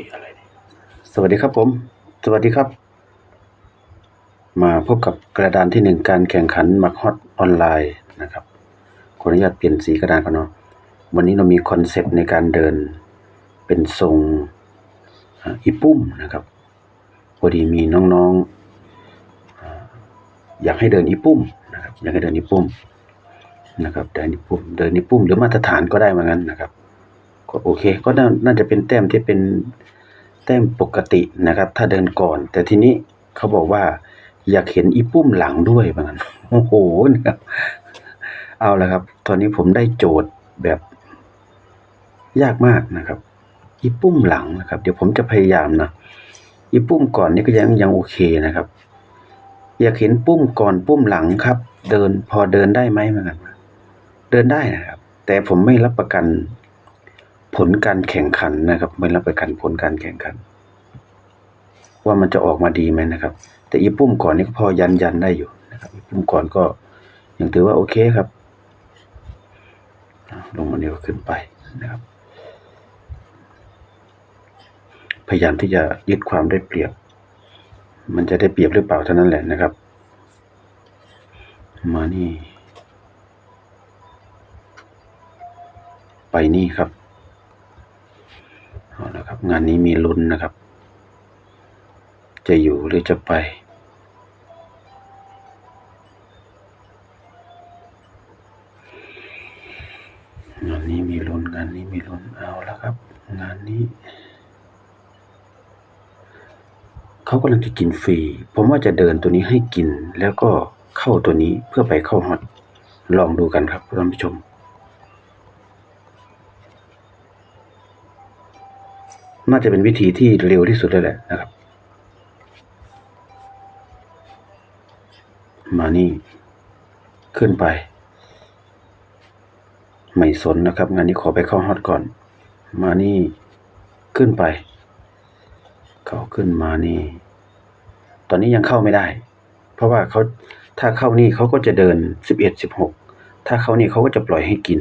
ยอะไร สวัสดีครับผม สวัสดีครับ มาพบกับกระดานที่หนึ่งการแข่งขันมักฮอตออนไลน์นะครับขออนุญาตเปลี่ยนสีกระดานก่อนเนาะ วันนี้เรามีคอนเซปต์ในการเดินเป็นทรงอีปุ้มนะครับ พอดีมีน้องๆออยากให้เดินอีปุ้มนะครับ อยากให้เดินอีปุ้มนะครับ เดินอีปุ้มเดินอีปุ้มหรือมาตรฐานก็ได้เหมือนกันนะครับ ก็โอเค ก็น่าจะเป็นแต้มที่เป็นแต้มปกตินะครับ ถ้าเดินก่อน แต่ทีนี้เขาบอกว่า อยากเห็นอีปุ้มหลังด้วยบางอันโอ้โหนะครับเอาละครับ ตอนนี้ผมได้โจทย์แบบยากมากนะครับ อีปุ้มหลังนะครับ เดี๋ยวผมจะพยายามนะอีปุ้มก่อนนี่ก็ยังยังโอเคนะครับ อยากเห็นปุ้มก่อนปุ้มหลังครับ เดินพอเดินได้ไหมเหมือนกันเดินได้นะครับ แต่ผมไม่รับประกัน ผลการแข่งขันนะครับ ไม่รับประกันผลการแข่งขัน ว่ามันจะออกมาดีไหมนะครับ แต่อีปุ้มก่อนนี่ก็พอยันยันได้อยู่นะครับอีปุ้มก่อนก็ยังถือว่าโอเคครับ ลงมาเดียวขึ้นไปนะครับ พยายามที่จะยึดความได้เปรียบ มันจะได้เปรียบหรือเปล่าเท่านั้นแหละนะครับ มานี่ ไปนี่ครับ เอาละครับ งานนี้มีลุ้นนะครับ จะอยู่หรือจะไป งานนี้มีลุ้นงานนี้มีลุ้นเอาแล้วครับ งานนี้เขากำลังจะกินฟรี ผมว่าจะเดินตัวนี้ให้กิน แล้วก็เข้าตัวนี้เพื่อไปเข้าฮอต ลองดูกันครับท่านผู้ชม น่าจะเป็นวิธีที่เร็วที่สุดเลยแหละนะครับ มานี่ ขึ้นไป ไม่สนนะครับ งานนี้ขอไปเข้าฮอตก่อน มานี่ ขึ้นไป เขาขึ้นมานี่ ตอนนี้ยังเข้าไม่ได้ เพราะว่าเขาถ้าเข้านี่เขาก็จะเดินสิบเอ็ดสิบหกถ้าเข้านี่เขาก็จะปล่อยให้กิน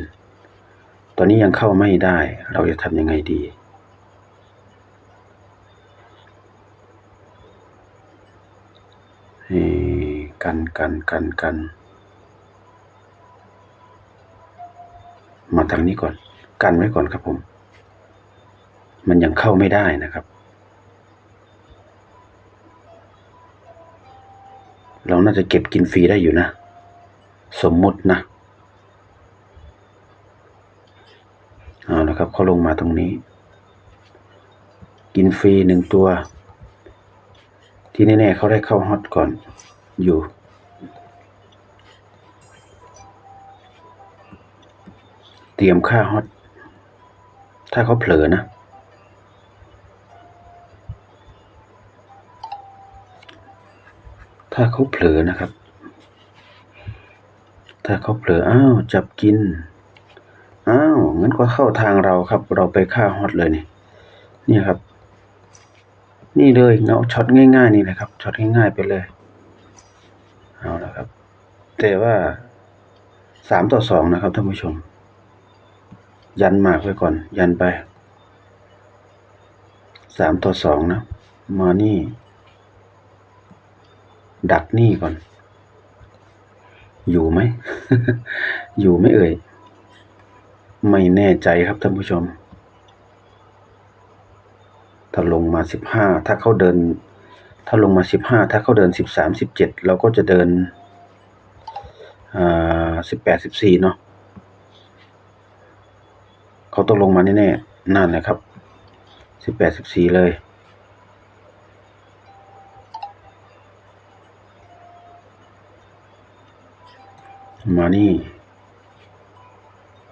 ตอนนี้ยังเข้าไม่ได้ เราจะทำยังไงดี เอ่อ กันกันกันกัน มาทางนี้ก่อน กันไว้ก่อนครับผม มันยังเข้าไม่ได้นะครับ เราน่าจะเก็บกินฟรีได้อยู่นะ สมมุตินะเอาละครับเขาลงมาตรงนี้ กินฟรีหนึ่งตัว ที่แน่ๆเขาได้เข้าฮอตก่อน อยู่ เตรียมค่าฮอต ถ้าเขาเผลอนะ ถ้าเขาเผลอนะครับ ถ้าเขาเผลอ อ้าว จับกิน อ้าว งั้นก็เข้าทางเราครับ เราไปค่าฮอตเลยนี่ นี่ครับ นี่เลยเงาช็อตง่าย ๆ นี่แหละครับ ช็อตง่าย ๆ ไปเลย เอาละครับ แต่ว่าสามต่อสองนะครับท่านผู้ชม ยันหมากไว้ก่อน ยันไปสามต่อสองนะ มานี่ ดักนี่ก่อน อยู่ไหม อยู่ไม่เอ่ย ไม่แน่ใจครับท่านผู้ชม ถ้าลงมาสิบห้าถ้าเขาเดิน ถ้าลงมาสิบห้าถ้าเขาเดินสิบสามสิบเจ็ดเราก็จะเดินอ่าสิบแปดสิบสี่เนาะเขาต้องลงมาแน่ๆนั่นแหละครับสิบแปดสิบสี่เลย มานี่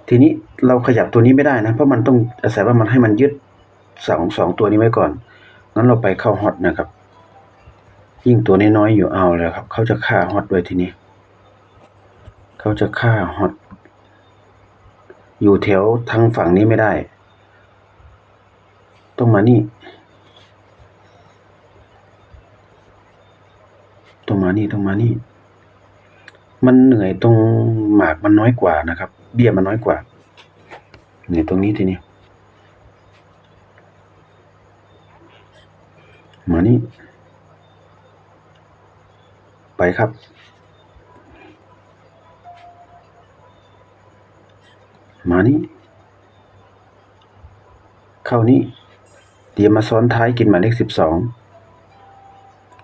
ทีนี้เราขยับตัวนี้ไม่ได้นะ เพราะมันต้องอาศัยว่ามันให้มันยึดสองสองตัวนี้ไว้ก่อน งั้นเราไปเข้าฮอตนะครับ ยิ่งตัวน้อยๆอยู่เอาแล้วครับ เขาจะฆ่าฮอตด้วยทีนี้ เขาจะฆ่าฮอตอยู่แถวทางฝั่งนี้ไม่ได้ ต้องมานี่ ต้องมานี่ต้องมานี่ มันเหนื่อยตรงหมากมันน้อยกว่านะครับ เบี้ยมันน้อยกว่า เหนื่อยตรงนี้ทีนี้ มานี่ ไปครับ มานี่เข้านี่เดี๋ยวมาซ้อนท้ายกินหมายเลขสิบสอง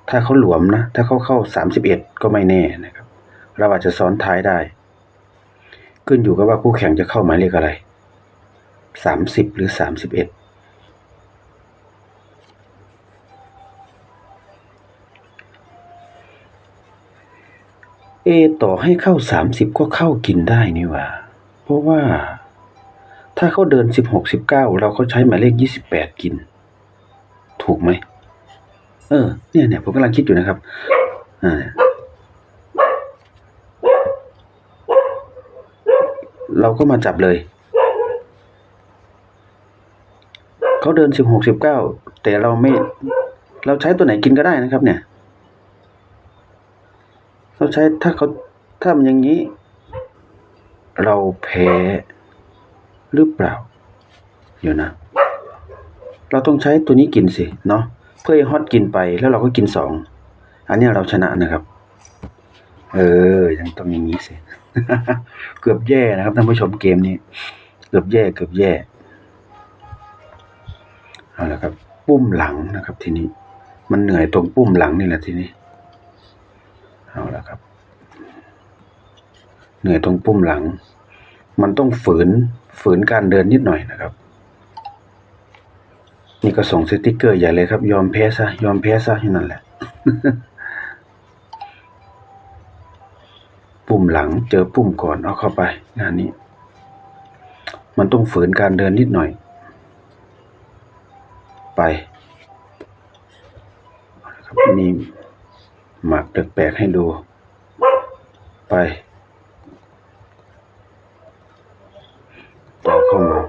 ถ้าเขาหลวมนะ ถ้าเขาเข้าสามสิบเอ็ดก็ไม่แน่นะครับ เราอาจจะซ้อนท้ายได้ ขึ้นอยู่กับว่าคู่แข่งจะเข้าหมายเลขอะไรสามสิบหรือสามสิบเอ็ด เอต่อให้เข้าสามสิบก็เข้ากินได้นี่หว่า เพราะว่า ถ้าเขาเดินสิบหกสิบเก้าเราก็ใช้หมายเลขยี่สิบแปดกิน ถูกไหม เออ เนี่ยเนี่ยผมกำลังคิดอยู่นะครับ อ่า เราก็มาจับเลย เขาเดินสิบหกสิบเก้าแต่เราไม่ เราใช้ตัวไหนกินก็ได้นะครับเนี่ย ใช้ถ้าเขาถ้ามันอย่างนี้ เราแพ้หรือเปล่าเดี๋ยวนะ เราต้องใช้ตัวนี้กินสิ เนาะเพื่อให้ฮอตกินไปแล้วเราก็กินสอง อันนี้เราชนะนะครับ เออ ยังต้องอย่างนี้สิ เกือบแย่นะครับท่านผู้ชมเกมนี้ เกือบแย่เกือบแย่ เอาละครับ ปุ้มหลังนะครับ ทีนี้ มันเหนื่อยตรงปุ้มหลังนี่แหละทีนี้ เอาละครับ เหนื่อยตรงปุ้มหลัง มันต้องฝืนฝืนการเดินนิดหน่อยนะครับ นี่ก็ส่งสติกเกอร์ใหญ่เลยครับ ยอมแพ้ซะยอมแพ้ซะแค่นั้นแหละปุ่มหลังเจอปุ่มก่อนเอาเข้าไปงานนี้ มันต้องฝืนการเดินนิดหน่อย ไปเอาละครับมี หมากแปลกๆให้ดู ไปต่อเข้ามา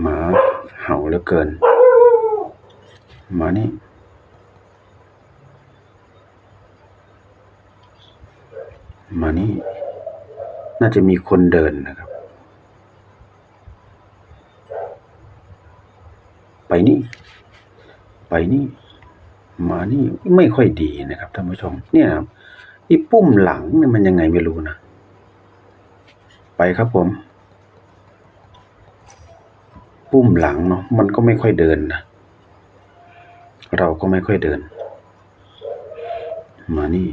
หมาเห่าเหลือเกิน หมานี่มานี่ น่าจะมีคนเดินนะครับ ไปนี่ ไปนี่ มานี่ไม่ค่อยดีนะครับท่านผู้ชม เนี่ยไอีปุ้มหลังเนี่ยมันยังไงไม่รู้นะ ไปครับผม ปุ้มหลังเนาะมันก็ไม่ค่อยเดินนะเราก็ไม่ค่อยเดิน มานี่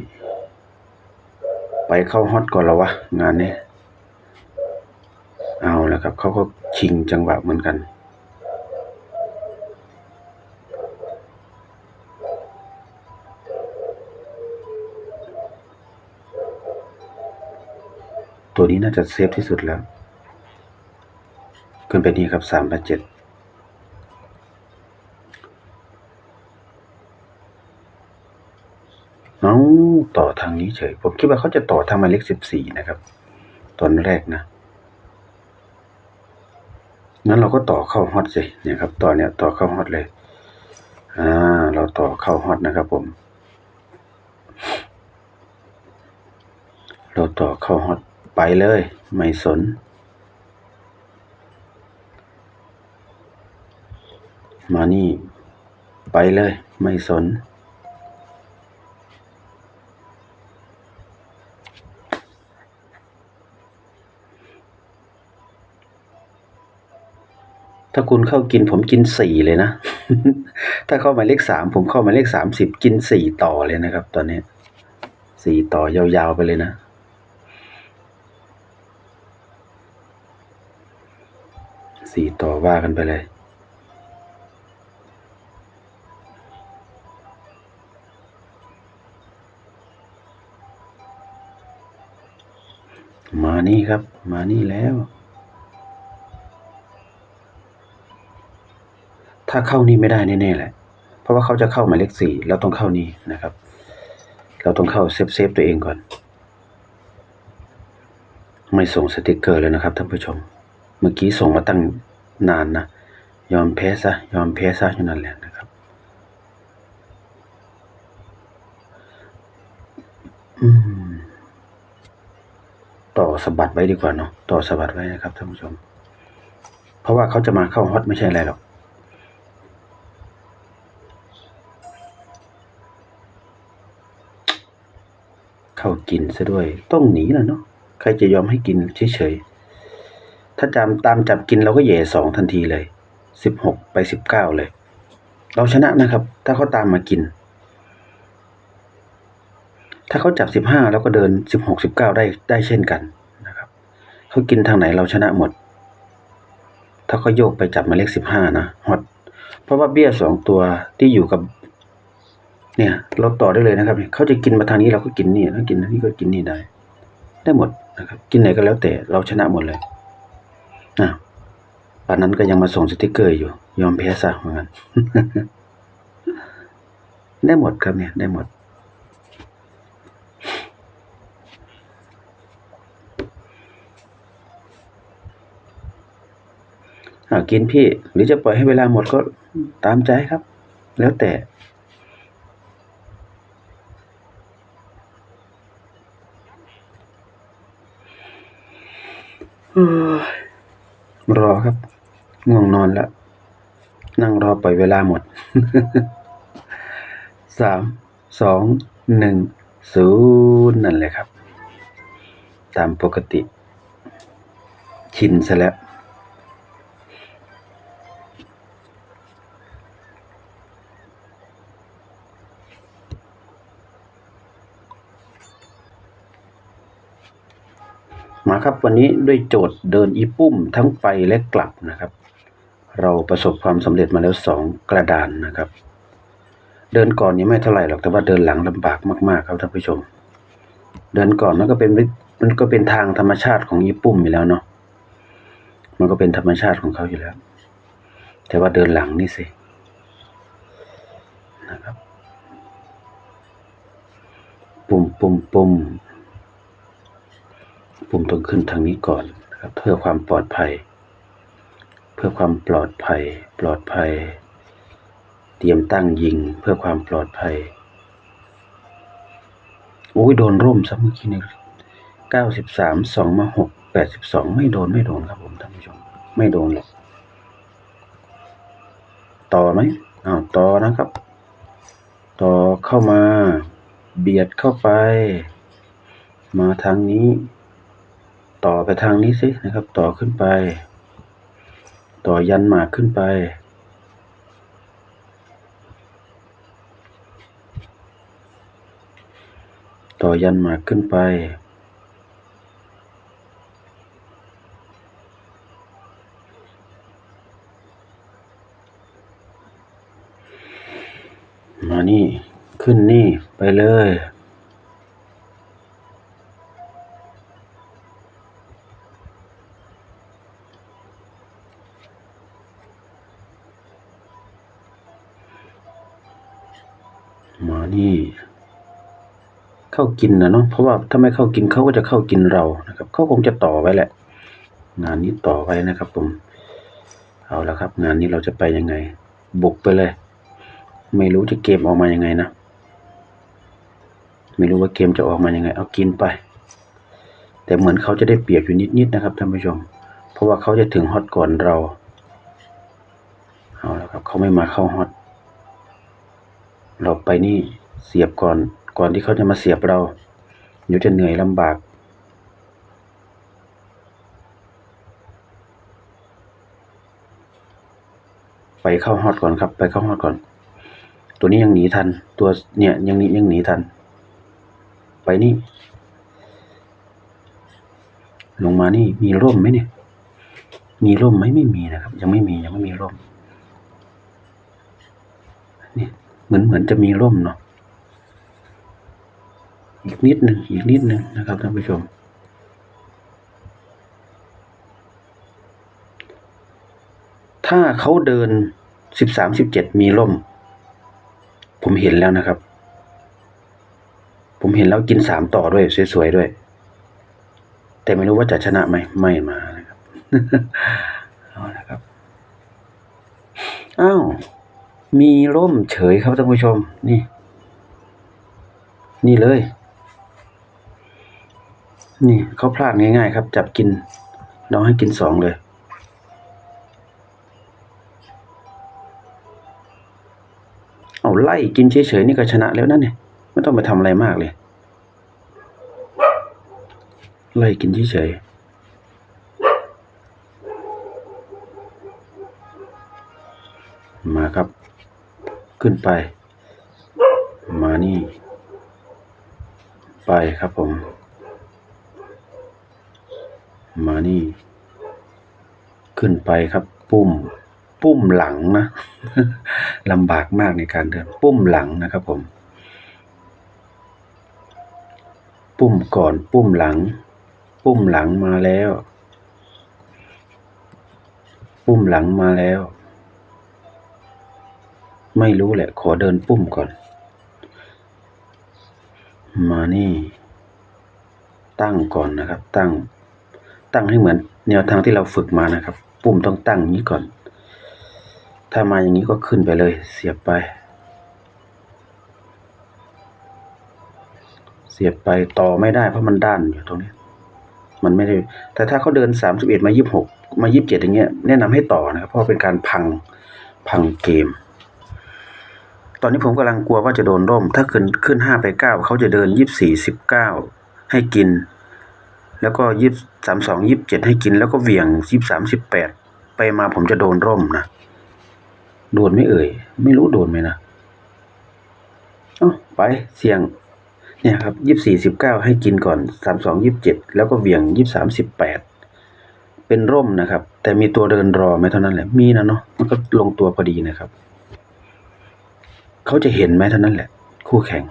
ไปเข้าฮอตก่อนแล้ววะงานนี้เอาแล้วครับเขาก็ชิงจังหวะเหมือนกัน ตัวนี้น่าจะเซฟที่สุดแล้ว ขึ้นไปนี่ครับสามแปดเจ็ดเอาต่อทางนี้เฉย ผมคิดว่าเขาจะต่อทางหมายเลขสิบสี่นะครับ ตอนแรกนะงั้นเราก็ต่อเข้าฮอตสิเนี่ยครับต่อเนี่ยต่อเข้าฮอตเลย อ่า เราต่อเข้าฮอตนะครับผม เราต่อเข้าฮอต ไปเลย ไม่สน มานี่ ไปเลย ไม่สน ถ้าคุณเข้ากินผมกินสี่เลยนะ ถ้าเข้าหมายเลขสามผมเข้าหมายเลขสามสิบกินสี่ต่อเลยนะครับ ตอนนี้สี่ต่อยาวๆไปเลยนะ สี่ ต่อว่ากันไปเลย มานี่ครับ มานี่แล้ว ถ้าเข้านี่ไม่ได้แน่ๆแหละ เพราะว่าเขาจะเข้าหมายเลขสี่เราต้องเข้านี่นะครับ เราต้องเข้าเซฟเซฟตัวเองก่อน ไม่ส่งสติกเกอร์เลยนะครับท่านผู้ชม เมื่อกี้ส่งมาตั้ง นานนะ ยอมแพ้ซะ ยอมแพ้ซะอยู่นั่นแหละนะครับ ต่อสบัดไว้ดีกว่าเนาะ ต่อสบัดไว้นะครับท่านผู้ชม เพราะว่าเขาจะมาเข้าฮอตไม่ใช่อะไรหรอกข้ากินซะด้วย ต้องหนีนะเนาะ ใครจะยอมให้กินเฉย ถ้าจำตามจับกินเราก็เหย่สองทันทีเลยสิบหกไปสิบเก้าเลย เราชนะนะครับ ถ้าเขาตามมากิน ถ้าเขาจับสิบห้าแล้วก็เดินสิบหกสิบเก้าได้ได้เช่นกันนะครับเขากินทางไหนเราชนะหมด ถ้าเขาโยกไปจับหมายเลขสิบห้านะฮอตเพราะว่าเบี้ยสองตัวที่อยู่กับ เนี่ย เราต่อได้เลยนะครับเขาจะกินมาทางนี้เราก็กินนี่ถ้ากินนี้ก็กินนี่ได้ ได้หมดนะครับ กินไหนก็แล้วแต่เราชนะหมดเลย นะป่านนั้นก็ยังมาส่งสติกเกอร์อยู่ ยอมแพ้ซะเหมือนกันได้หมดครับเนี่ย ได้หมดอ่ากินพี่ หรือจะปล่อยให้เวลาหมดก็ตามใจครับ แล้วแต่เอ้ย รอครับ ง่วงนอนแล้ว นั่งรอปล่อยเวลาหมดสามสองหนึ่งศูนย์นั่นเลยครับ ตามปกติ ชินซะแล้ว มาครับวันนี้ด้วยโจทย์เดินอีปุ้มทั้งไปและกลับนะครับ เราประสบความสำเร็จมาแล้วสองกระดานนะครับ เดินก่อนยังไม่เท่าไหร่หรอกแต่ว่าเดินหลังลำบากมากๆครับท่านผู้ชม เดินก่อนมันก็เป็นมันก็เป็นทางธรรมชาติของอีปุ้มอยู่แล้วเนาะมันก็เป็นธรรมชาติของเขาอยู่แล้ว แต่ว่าเดินหลังนี่สินะครับ ปุ่มปุ่มปุ่ม ปุ่มต้องขึ้นทางนี้ก่อนนะครับเพื่อความปลอดภัย เพื่อความปลอดภัย ปลอดภัย เตรียมตั้งยิงเพื่อความปลอดภัยโอ้ยโดนร่มซะเมื่อกี้นี่เก้าสิบสามสองมาหกแปดสิบสองไม่โดนไม่โดนครับผมท่านผู้ชม ไม่โดนหรอกต่อไหมอ้าวต่อนะครับ ต่อเข้ามา เบียดเข้าไป มาทางนี้ ต่อไปทางนี้สินะครับ ต่อขึ้นไป ต่อยันหมากขึ้นไป ต่อยันหมากขึ้นไป มานี่ ขึ้นนี่ไปเลย เข้ากินนะเนาะเพราะว่าถ้าไม่เข้ากินเขาก็จะเข้ากินเรานะครับเขาคงจะต่อไว้แหละ งานนี้ต่อไว้นะครับ ผม เอาละครับ งานนี้เราจะไปยังไง บุกไปเลย ไม่รู้จะเกมออกมายังไงนะไม่รู้ว่าเกมจะออกมายังไง เอากินไป แต่เหมือนเขาจะได้เปรียบอยู่นิดๆนะครับท่านผู้ชม เพราะว่าเขาจะถึงฮอตก่อนเราเอาละครับเขาไม่มาเข้าฮอตเราไปนี่เสียบก่อน ก่อนที่เขาจะมาเสียบเราเดี๋ยวจะเหนื่อยลำบากไปเข้าฮอตก่อนครับ ไปเข้าฮอตก่อน ตัวนี้ยังหนีทัน ตัวเนี่ยยังหนียังหนีทัน ไปนี่ ลงมานี่มีร่มไหมเนี่ย มีร่มไหมไม่มีนะครับ ยังไม่มียังไม่มีร่มนี่เหมือนเหมือนจะมีร่มเนาะ อีกนิดหนึ่งอีกนิดหนึ่งนะครับท่านผู้ชม ถ้าเขาเดินสิบสามสิบเจ็ดมีร่ม ผมเห็นแล้วนะครับ ผมเห็นแล้วกินสามต่อด้วยสวยๆด้วย แต่ไม่รู้ว่าจะชนะไหมไม่มานะครับเอาละครับอ้าวมีร่มเฉยครับท่านผู้ชมนี่ นี่เลย นี่เขาพลาดง่ายๆครับ จับกินเราให้กินสองเลย เอาไล่กินเฉยๆนี่ก็ชนะแล้วนั่นเนี่ยไม่ต้องไปทำอะไรมากเลย ไล่กินเฉยๆมาครับ ขึ้นไป มานี่ ไปครับผม มานี่ ขึ้นไปครับปุ้ม ปุ้มหลังนะลำบากมากในการเดิน ปุ้มหลังนะครับผม ปุ้มก่อน ปุ้มหลัง ปุ้มหลังมาแล้ว ปุ้มหลังมาแล้ว ไม่รู้แหละ ขอเดินปุ้มก่อน มานี่ ตั้งก่อนนะครับ ตั้ง ตั้งให้เหมือนแนวทางที่เราฝึกมานะครับ ปุ่มต้องตั้งอย่างนี้ก่อน ถ้ามาอย่างนี้ก็ขึ้นไปเลย เสียบไป เสียบไปต่อไม่ได้เพราะมันด้านอยู่ตรงนี้ มันไม่ได้ แต่ถ้าเขาเดินสามสิบเอ็ดมายี่บหกมายี่สิบเจ็ดอย่างเงี้ยแนะนำให้ต่อนะครับ เพราะเป็นการพังพังเกม ตอนนี้ผมกำลังกลัวว่าจะโดนร่ม ถ้าขึ้นขึ้นห้าไปเก้าเขาจะเดินยี่บสี่สิบเก้าให้กิน แล้วก็ยี่สามสองยี่สิบเจ็ดให้กิน แล้วก็เหวี่ยงยี่สามสิบแปดไปมาผมจะโดนร่มนะโดนไม่เอ่ย ไม่รู้โดนไหมนะเอ้าไปเสี่ยง เนี่ยครับยี่สี่สิบเก้าให้กินก่อนสามสองยี่สิบเจ็ดแล้วก็เหวี่ยงยี่สามสิบแปดเป็นร่มนะครับ แต่มีตัวเดินรอไหมเท่านั้นแหละ มีนะเนาะมันก็ลงตัวพอดีนะครับ เขาจะเห็นไหมเท่านั้นแหละ คู่แข่ง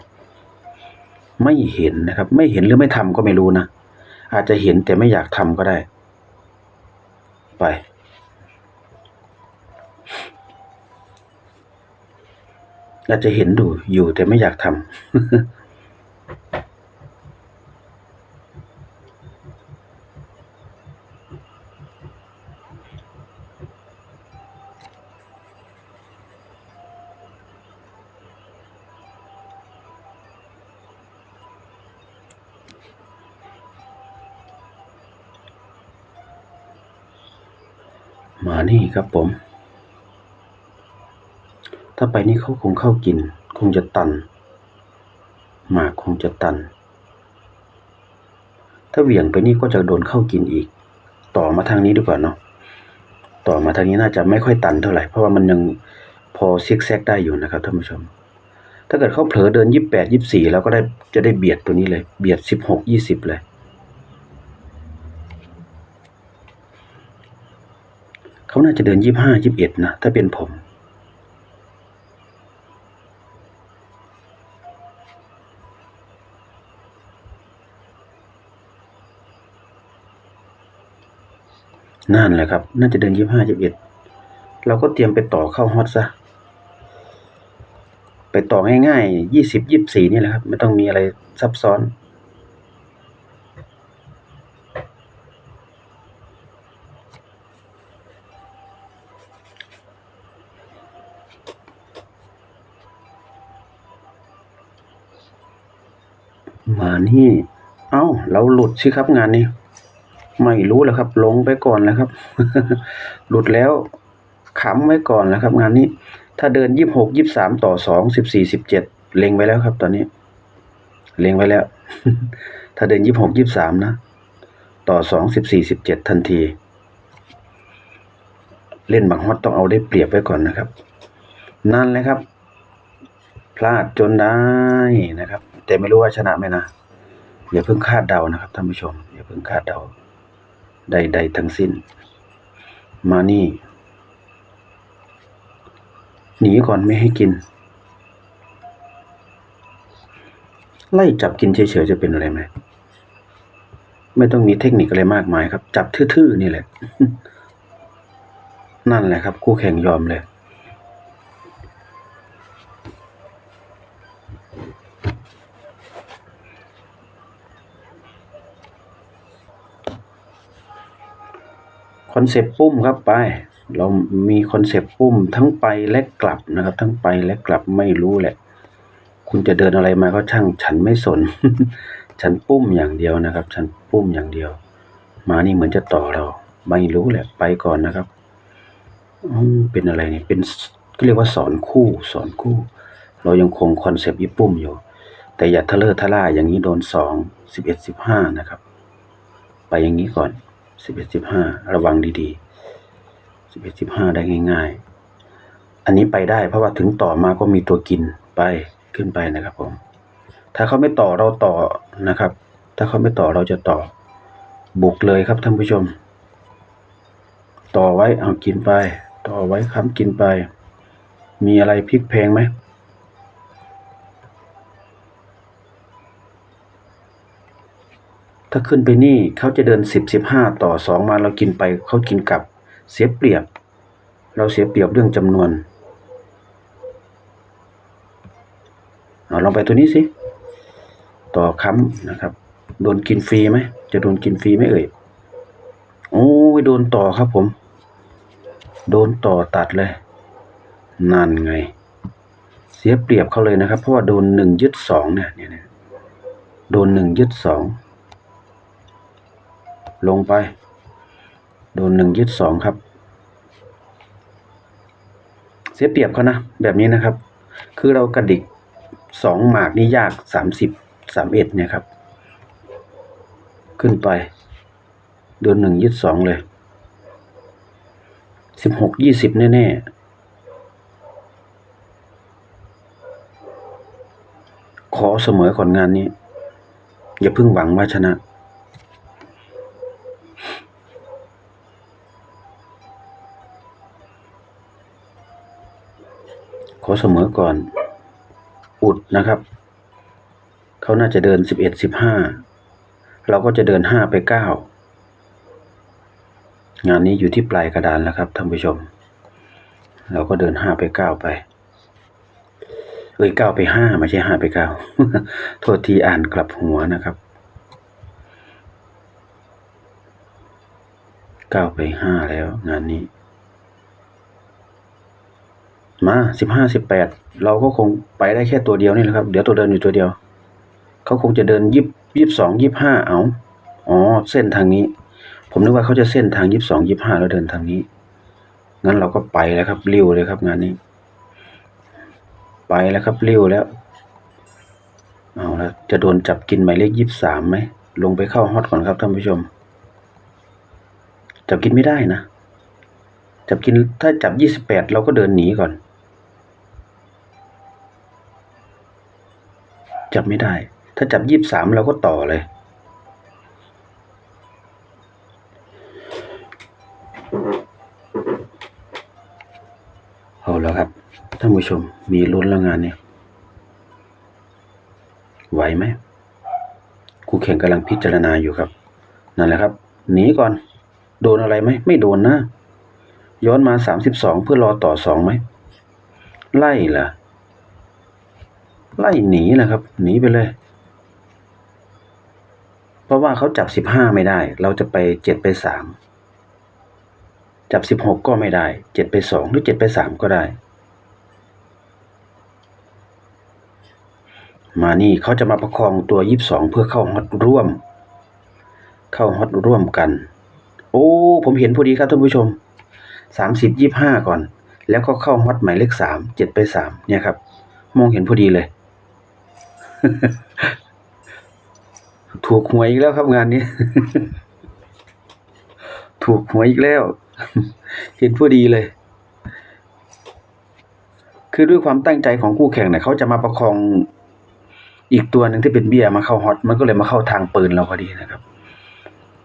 ไม่เห็นนะครับ ไม่เห็นหรือไม่ทำก็ไม่รู้นะ อาจจะเห็นแต่ไม่อยากทำก็ได้ ไป อาจจะเห็นดูอยู่แต่ไม่อยากทำ มานี่ครับผม ถ้าไปนี่เขาคงเข้ากิน คงจะตัน หมากคงจะตัน ถ้าเหวี่ยงไปนี่ก็จะโดนเข้ากินอีก ต่อมาทางนี้ดีกว่าเนาะ ต่อมาทางนี้น่าจะไม่ค่อยตันเท่าไหร่ เพราะว่ามันยังพอซิกแซกได้อยู่นะครับท่านผู้ชม ถ้าเกิดเขาเผลอเดินยี่สิบแปดยี่สี่แล้วก็ได้จะได้เบียดตัวนี้เลย เบียดสิบหกยี่สิบเลย เขาน่าจะเดินยี่ห้ายี่บเอ็ดนะ ถ้าเป็นผม นั่นแหละครับ น่าจะเดินยี่ห้ายี่บเอ็ดเราก็เตรียมไปต่อเข้าฮอตซะ ไปต่อง่ายๆยี่สิบยี่สี่นี่แหละครับ ไม่ต้องมีอะไรซับซ้อน นี่เอ้า เราหลุดสิครับงานนี้ ไม่รู้แล้วครับ ลงไปก่อนแล้วครับ หลุดแล้วขำไว้ก่อนแล้วครับ งานนี้ ถ้าเดินยี่หกยี่สามต่อสองสิบสี่สิบเจ็ดเล็งไว้แล้วครับ ตอนนี้ เล็งไว้แล้ว ถ้าเดินยี่หกยี่สามนะ ต่อสองสิบสี่สิบเจ็ดทันที เล่นบังฮอตต้องเอาได้เปรียบไว้ก่อนนะครับ นั่นแหละครับ พลาดจนได้นะครับ แต่ไม่รู้ว่าชนะไหมนะ อย่าเพิ่งคาดเดานะครับท่านผู้ชม อย่าเพิ่งคาดเดา ใด ๆ ทั้งสิ้น มานี่ หนีก่อนไม่ให้กิน ไล่จับกินเฉยๆจะเป็นอะไรไหมไม่ต้องมีเทคนิคอะไรมากมายครับ จับทื่อๆนี่แหละ นั่นแหละครับ คู่แข่งยอมเลย คอนเซปต์ปุ้มครับไป เรามีคอนเซปต์ปุ้มทั้งไปและกลับนะครับ ทั้งไปและกลับไม่รู้แหละ คุณจะเดินอะไรมาก็ช่าง ฉันไม่สน ฉันปุ้มอย่างเดียวนะครับ ฉันปุ้มอย่างเดียว มานี่เหมือนจะต่อเราไม่รู้แหละไปก่อนนะครับเป็นอะไรเนี่ยเป็นก็เรียกว่าสอนคู่สอนคู่ เรายังคงคอนเซปต์ญี่ปุ่มอยู่ แต่อย่าทะเลอะทะล่าอย่างนี้โดนสองสิบเอ็ดสิบห้านะครับ ไปอย่างนี้ก่อน สิบเอ็ดสิบห้าระวังดีๆสิบเอ็ดสิบห้าได้ง่าย ๆ อันนี้ไปได้เพราะว่าถึงต่อมาก็มีตัวกินไปขึ้นไปนะครับผม ถ้าเขาไม่ต่อเราต่อนะครับ ถ้าเขาไม่ต่อเราจะต่อ บุกเลยครับท่านผู้ชม ต่อไว้เอากินไป ต่อไว้ค้ำกินไป มีอะไรพลิกแพงไหม ถ้าขึ้นไปนี่เขาจะเดินสิบสิบห้าต่อสองมาเรากินไปเขากินกลับ เสียเปรียบ เราเสียเปรียบเรื่องจำนวนเอาลองไปตัวนี้สิ ต่อค้ำนะครับ โดนกินฟรีไหม จะโดนกินฟรีไหมเอ่ย โอ้ยโดนต่อครับผม โดนต่อตัดเลย นั่นไง เสียเปรียบเขาเลยนะครับ เพราะว่าโดนหนึ่งยึดสองเนี่ย โดนหนึ่งยึดสอง ลงไป โดนหนึ่งยึดสองครับ เสียเปรียบเขานะ แบบนี้นะครับ คือเรากระดิกสองหมากนี่ยากสามสิบสามเอ็ดเนี่ยครับ ขึ้นไป โดนหนึ่งยึดสองเลยสิบหกยี่สิบแน่ๆ ขอเสมอก่อนงานนี้ อย่าเพิ่งหวังว่าชนะ ขอเสมอก่อน อุดนะครับ เขาน่าจะเดินสิบเอ็ดสิบห้าเราก็จะเดินห้าไปเก้างานนี้อยู่ที่ปลายกระดานแล้วครับท่านผู้ชม เราก็เดินห้าไปเก้าไปเอ้ยเก้าไปห้าไม่ใช่ห้าไปเก้าโทษทีอ่านกลับหัวนะครับเก้าไปห้าแล้วงานนี้ มาสิบห้าสิบแปดเราก็คงไปได้แค่ตัวเดียวนี่แหละครับ เดี๋ยวตัวเดินอยู่ตัวเดียว เขาคงจะเดินยิบยิบสองยิบห้าเอาอ๋อเส้นทางนี้ ผมนึกว่าเขาจะเส้นทางยิบสองยิบห้าแล้วเดินทางนี้งั้นเราก็ไปแล้วครับริ้วเลยครับงานนี้ ไปแล้วครับริ้วแล้วเอาแล้วจะโดนจับกินหมายเลขยี่สามไหมลงไปเข้าฮอตก่อนครับท่านผู้ชม จับกินไม่ได้นะ จับกินถ้าจับยี่สิบแปดเราก็เดินหนีก่อน จับไม่ได้ ถ้าจับยี่บสามเราก็ต่อเลย เอาแล้วครับท่านผู้ชมมีลุ้นแล้วงานเนี่ยไหวไหมคู่แข่งกำลังพิจารณาอยู่ครับ นั่นแหละครับหนีก่อน โดนอะไรไหมไม่โดนนะ ย้อนมาสามสิบสองเพื่อรอต่อสองไหมไล่ล่ะ ไล่หนีแหละครับ หนีไปเลย เพราะว่าเขาจับสิบห้าไม่ได้ เราจะไปเจ็ดไปสามจับสิบหกก็ไม่ได้เจ็ดไปสองหรือเจ็ดไปสามก็ได้ มานี่เขาจะมาประคองตัวยี่สิบสองเพื่อเข้าฮอตร่วม เข้าฮอตร่วมกัน โอ้ ผมเห็นพอดีครับท่านผู้ชมสามสิบยี่ห้าก่อน แล้วก็เข้าฮอตหมายเลขสามเจ็ดไปสามเนี่ยครับ มองเห็นพอดีเลย ถูกหวยอีกแล้วครับงานนี้ ถูกหวยอีกแล้ว เห็นพอดีเลย คือด้วยความตั้งใจของคู่แข่งเนี่ยเขาจะมาประคองอีกตัวหนึ่งที่เป็นเบียร์มาเข้าฮอตมันก็เลยมาเข้าทางปืนเราพอดีนะครับ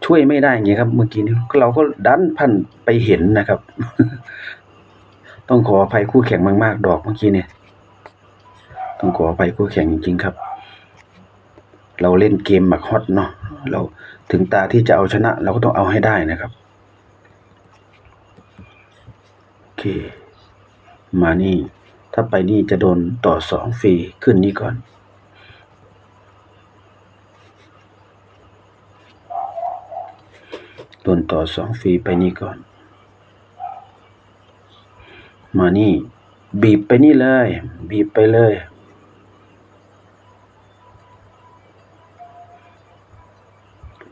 ช่วยไม่ได้อย่างเงี้ยครับ เมื่อกี้นี้เราก็ดันพันไปเห็นนะครับ ต้องขออภัยคู่แข่งมาก ๆ ดอกเมื่อกี้เนี่ย ต้องขออภัยคู่แข่งจริง ๆ ครับ เราเล่นเกมหมักฮอตเนาะเราถึงตาที่จะเอาชนะ เราก็ต้องเอาให้ได้นะครับโอเค มานี่ ถ้าไปนี่จะโดนต่อสองฟรีขึ้นนี่ก่อนโดนต่อสองฟรีไปนี่ก่อน มานี่ บีบไปนี่เลย บีบไปเลย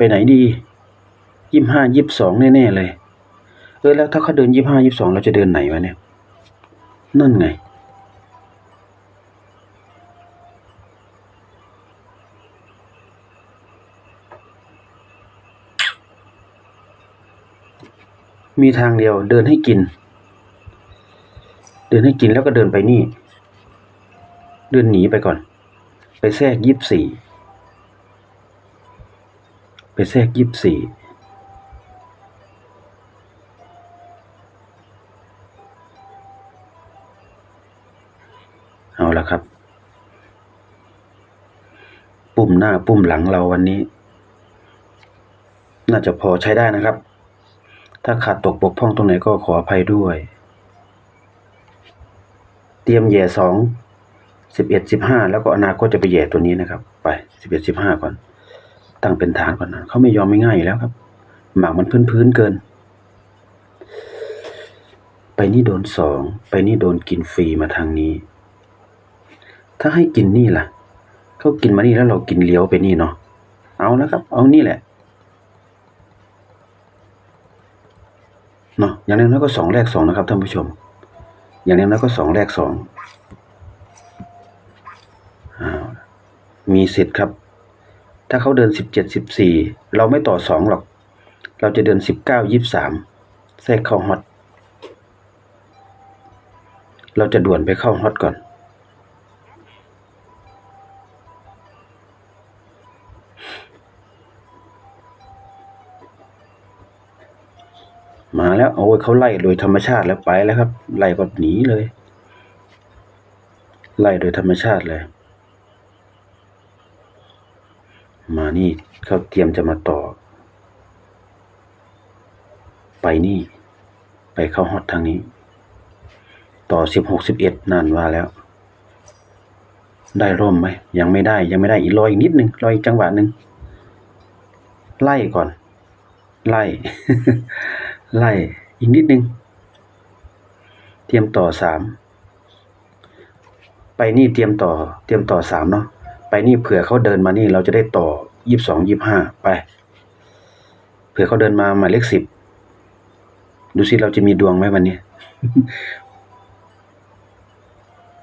ไปไหนดียี่ห้ายี่สองแน่ๆเลย เออแล้วถ้าเขาเดินยี่ห้ายี่สองเราจะเดินไหนวะเนี่ย นั่นไง มีทางเดียวเดินให้กิน เดินให้กินแล้วก็เดินไปนี่ เดินหนีไปก่อน ไปแทรกยี่สี่ ไปแทรกยี่สี่เอาละครับ ปุ่มหน้าปุ่มหลังเราวันนี้ น่าจะพอใช้ได้นะครับ ถ้าขาดตกบกพร่องตรงไหนก็ขออภัยด้วย เตรียมแย่สองสิบเอ็ดสิบห้าแล้วก็อนาคตจะไปแย่ตัวนี้นะครับ ไปสิบเอ็ดสิบห้าก่อน ตั้งเป็นฐานก่อนนะเขาไม่ยอมไม่ง่ายอยู่แล้วครับ หมากมันพื้นพื้นๆเกิน ไปนี่โดนสอง ไปนี่โดนกินฟรีมาทางนี้ ถ้าให้กินนี่ล่ะเขากินมานี่แล้วเรากินเลี้ยวไปนี่เนาะเอาแล้วครับ เอานี่แหละเนาะอย่างน้อยก็สองแรกสองนะครับท่านผู้ชม อย่างน้อยก็สองแรกสองอ้าวมีสิทธิ์ครับ ถ้าเขาเดินสิบเจ็ดสิบสี่เราไม่ต่อสองหรอก เราจะเดินสิบเก้ายี่สามแทรกเข้าฮอต เราจะด่วนไปเข้าฮอตก่อน มาแล้ว โอ้ยเขาไล่โดยธรรมชาติแล้วไปแล้วครับ ไล่ก็หนีเลย ไล่โดยธรรมชาติเลย มานี่เขาเตรียมจะมาต่อ ไปนี่ ไปเข้าฮอตทางนี้ ต่อสิบหกสิบเอ็ดนานว่าแล้ว ได้ร่มไหมยังไม่ได้ยังไม่ได้อีกรออีกนิดนึงรออีกจังหวะหนึ่งไล่ก่อน ไล่ ไล่อีกนิดนึง เตรียมต่อสามไปนี่เตรียมต่อ เตรียมต่อสามเนาะ ไปนี่เผื่อเขาเดินมานี่เราจะได้ต่อยี่สิบสองยี่ห้าไป เผื่อเขาเดินมาหมายเลขสิบดูสิเราจะมีดวงไหมวันนี้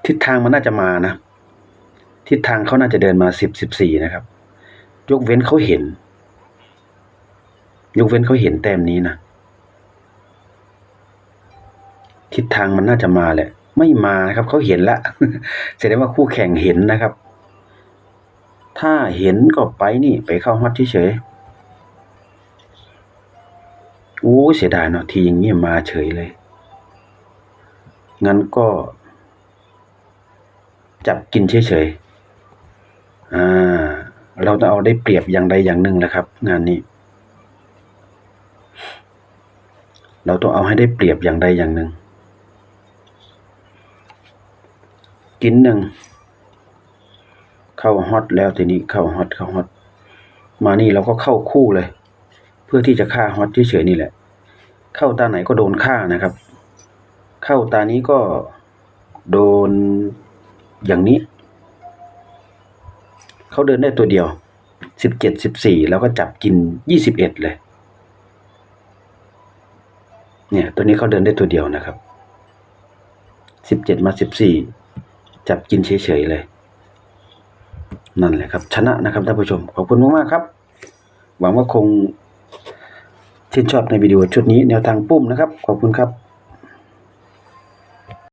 ทิศทางมันน่าจะมานะ ทิศทางเขาน่าจะเดินมาสิบสิบสี่นะครับ ยกเว้นเขาเห็น ยกเว้นเขาเห็นแต้มนี้นะทิศทางมันน่าจะมาแหละ ไม่มานะครับเขาเห็นละแสดงว่าคู่แข่งเห็นนะครับ ถ้าเห็นก็ไปนี่ ไปเข้าฮอตเฉยๆโอ้เสียดายเนาะทีอย่างนี้มาเฉยเลย งั้นก็ จับกินเฉยๆอ่า เราต้องเอาได้เปรียบอย่างใดอย่างหนึ่งแหละครับ งานนี้ เราต้องเอาให้ได้เปรียบอย่างใดอย่างหนึ่งกินหนึ่ง เข้าฮอตแล้วทีนี้เข้าฮอตเข้าฮอตมานี่เราก็เข้าคู่เลย เพื่อที่จะฆ่าฮอตเฉยๆนี่แหละ เข้าตาไหนก็โดนฆ่านะครับ เข้าตานี้ก็โดนอย่างนี้ เขาเดินได้ตัวเดียวสิบเจ็ดสิบสี่แล้วก็จับกินยี่สิบเอ็ดเลย เนี่ย ตัวนี้เขาเดินได้ตัวเดียวนะครับสิบเจ็ดมาสิบสี่จับกินเฉยๆเลย นั่นแหละครับ ชนะนะครับท่านผู้ชม ขอบคุณมากๆครับ หวังว่าคงชื่นชอบในวิดีโอชุดนี้แนวทางปุ้มนะครับ ขอบคุณครับ